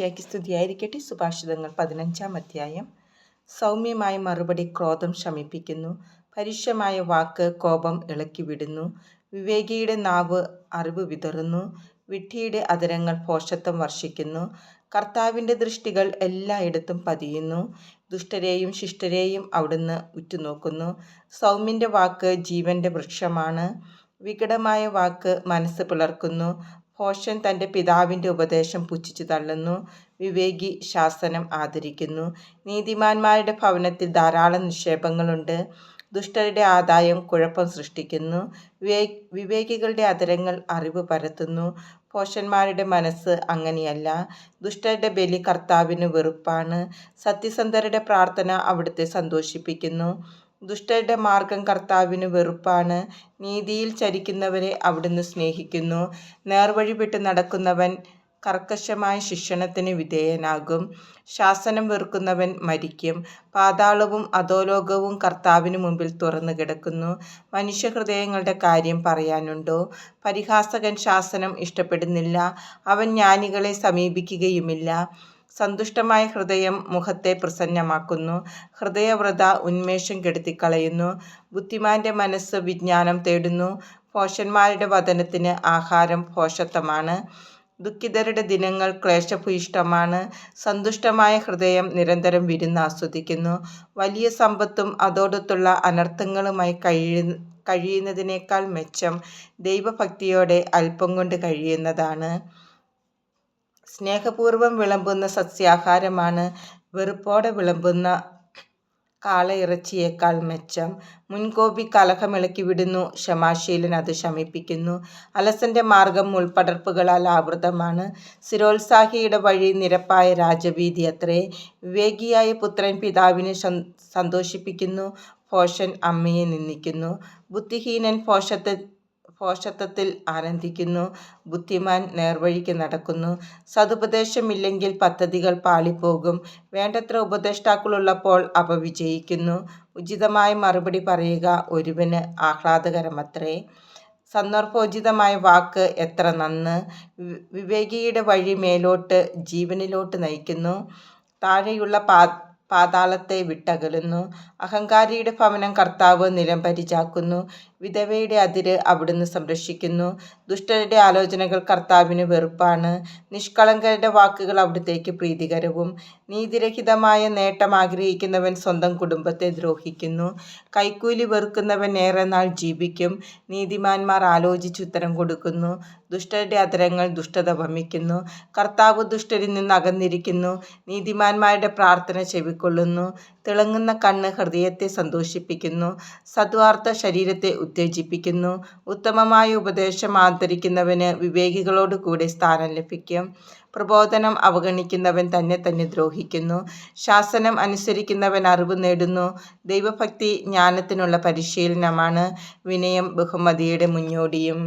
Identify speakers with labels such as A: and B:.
A: മിശിഹായ്ക്ക് സ്തുതിയായിരിക്കട്ടെ. സുഭാഷിതങ്ങൾ പതിനഞ്ചാം അധ്യായം. സൗമ്യമായ മറുപടി ക്രോധം ശമിപ്പിക്കുന്നു. പരുഷമായ വാക്ക് കോപം ഇളക്കിവിടുന്നു. വിവേകിയുടെ നാവ് അറിവ് വിതറുന്നു. വിഡ്ഢിയുടെ അതിരങ്ങൾ പോഷത്വം വർഷിക്കുന്നു. കർത്താവിന്റെ ദൃഷ്ടികൾ എല്ലായിടത്തും പതിയുന്നു. ദുഷ്ടരെയും ശിഷ്ടരെയും അവിടുന്ന് ഉറ്റുനോക്കുന്നു. സൗമ്യന്റെ വാക്ക് ജീവന്റെ വൃക്ഷമാണ്. വികടമായ വാക്ക് മനസ്സ് പിളർക്കുന്നു ഭോഷൻ തന്റെ പിതാവിന്റെ ഉപദേശം പുച്ഛിച്ചു തള്ളുന്നു. വിവേകി ശാസനം ആദരിക്കുന്നു. നീതിമാന്മാരുടെ ഭവനത്തിൽ ധാരാളം നിക്ഷേപങ്ങളുണ്ട്. ദുഷ്ടരുടെ ആദായം കുഴപ്പം സൃഷ്ടിക്കുന്നു. വിവേ വിവേകികളുടെ അതരങ്ങൾ അറിവ് പരത്തുന്നു. പോഷന്മാരുടെ മനസ്സ് അങ്ങനെയല്ല. ദുഷ്ടരുടെ ബലി കർത്താവിന് വെറുപ്പാണ്. സത്യസന്ധരുടെ പ്രാർത്ഥന അവിടുത്തെ സന്തോഷിപ്പിക്കുന്നു. ദുഷ്ടരുടെ മാർഗം കർത്താവിന് വെറുപ്പാണ്. നീതിയിൽ ചരിക്കുന്നവരെ അവിടുന്ന് സ്നേഹിക്കുന്നു. നേർവഴി വിട്ട് നടക്കുന്നവൻ കർക്കശമായ ശിക്ഷണത്തിന് വിധേയനാകും. ശാസനം വെറുക്കുന്നവൻ മരിക്കും. പാതാളവും അധോലോകവും കർത്താവിന് മുമ്പിൽ തുറന്നു കിടക്കുന്നു. മനുഷ്യഹൃദയങ്ങളുടെ കാര്യം പറയാനുണ്ടോ? പരിഹാസകൻ ശാസനം ഇഷ്ടപ്പെടുന്നില്ല. അവൻ ജ്ഞാനികളെ സമീപിക്കുകയുമില്ല. സന്തുഷ്ടമായ ഹൃദയം മുഖത്തെ പ്രസന്നമാക്കുന്നു. ഹൃദയവ്രത ഉന്മേഷം കെടുത്തിക്കളയുന്നു. ബുദ്ധിമാന്റെ മനസ്സ് വിജ്ഞാനം തേടുന്നു. ഭോഷന്മാരുടെ വതനത്തിന് ആഹാരം ഭോഷത്വമാണ് ദുഃഖിതരുടെ ദിനങ്ങൾ ക്ലേശഭൂയിഷ്ടമാണ് സന്തുഷ്ടമായ ഹൃദയം നിരന്തരം വിരുന്ന് ആസ്വദിക്കുന്നു. വലിയ സമ്പത്തും അതോടൊത്തുള്ള അനർത്ഥങ്ങളുമായി കഴിയ കഴിയുന്നതിനേക്കാൾ മെച്ചം ദൈവഭക്തിയോടെ അല്പം കൊണ്ട് കഴിയുന്നതാണ്. സ്നേഹപൂർവം വിളമ്പുന്ന സസ്യാഹാരമാണ്. വെറുപ്പോടെ വിളമ്പുന്ന കാളയിറച്ചിയേക്കാൾ മെച്ചം. മുൻകോപി കലഹമിളക്കി വിടുന്നു. ക്ഷമാശീലൻ അത് ശമിപ്പിക്കുന്നു. അലസന്റെ മാർഗം മുൾപടർപ്പുകളാൽ ആവൃതമാണ്. സ്ഥിരോത്സാഹിയുടെ വഴി നിരപ്പായ രാജവീതി അത്രേ. വിവേകിയായ പുത്രൻ പിതാവിനെ സന്തോഷിപ്പിക്കുന്നു. പോഷൻ അമ്മയെ നിന്ദിക്കുന്നു. ബുദ്ധിഹീനൻ ഭോഷത്തെ ഭോഷത്വത്തിൽ ആനന്ദിക്കുന്നു ബുദ്ധിമാൻ നേർവഴിക്ക് നടക്കുന്നു. സതുപദേശമില്ലെങ്കിൽ പദ്ധതികൾ പാളിപ്പോകും. വേണ്ടത്ര ഉപദേഷ്ടാക്കളുള്ളപ്പോൾ അവ വിജയിക്കുന്നു. ഉചിതമായ മറുപടി പറയുക ഒരുവന് ആഹ്ലാദകരമത്രേ. സന്ദർഭോചിതമായ വാക്ക് എത്ര നന്ന്. വിവേകിയുടെ വഴി മേലോട്ട് ജീവനിലോട്ട് നയിക്കുന്നു. താഴെയുള്ള പാ പാതാളത്തെ വിട്ടകലുന്നു. അഹങ്കാരിയുടെ ഭവനം കർത്താവ് നിലംപരിചാക്കുന്നു വിധവയുടെ അതിര് അവിടുന്ന് സംരക്ഷിക്കുന്നു. ദുഷ്ടരുടെ ആലോചനകൾ കർത്താവിന് വെറുപ്പാണ്. നിഷ്കളങ്കരുടെ വാക്കുകൾ അവിടുത്തേക്ക് പ്രീതികരവും. നീതിരഹിതമായ നേട്ടം ആഗ്രഹിക്കുന്നവൻ സ്വന്തം കുടുംബത്തെ ദ്രോഹിക്കുന്നു. കൈക്കൂലി വെറുക്കുന്നവൻ ഏറെ നാൾ ജീവിക്കും. നീതിമാന്മാർ ആലോചിച്ച് ഉത്തരം കൊടുക്കുന്നു. ദുഷ്ടരുടെ അതരങ്ങൾ ദുഷ്ടത വമിക്കുന്നു. കർത്താവ് ദുഷ്ടരിൽ നിന്ന് അകന്നിരിക്കുന്നു. നീതിമാന്മാരുടെ പ്രാർത്ഥന ചെവിക്കൊള്ളുന്നു തിളങ്ങുന്ന കണ്ണ് ഹൃദയത്തെ സന്തോഷിപ്പിക്കുന്നു. സദ്വാർത്ത ശരീരത്തെ ഉത്തേജിപ്പിക്കുന്നു. ഉത്തമമായ ഉപദേശം ആദരിക്കുന്നവന് വിവേകികളോട് കൂടെ സ്ഥാനം ലഭിക്കും. പ്രബോധനം അവഗണിക്കുന്നവൻ തന്നെ തന്നെ ദ്രോഹിക്കുന്നു. ശാസനം അനുസരിക്കുന്നവൻ അറിവ് നേടുന്നു. ദൈവഭക്തി ജ്ഞാനത്തിനുള്ള പരിശീലനമാണ്. വിനയം ബഹുമതിയുടെ മുന്നോടിയും.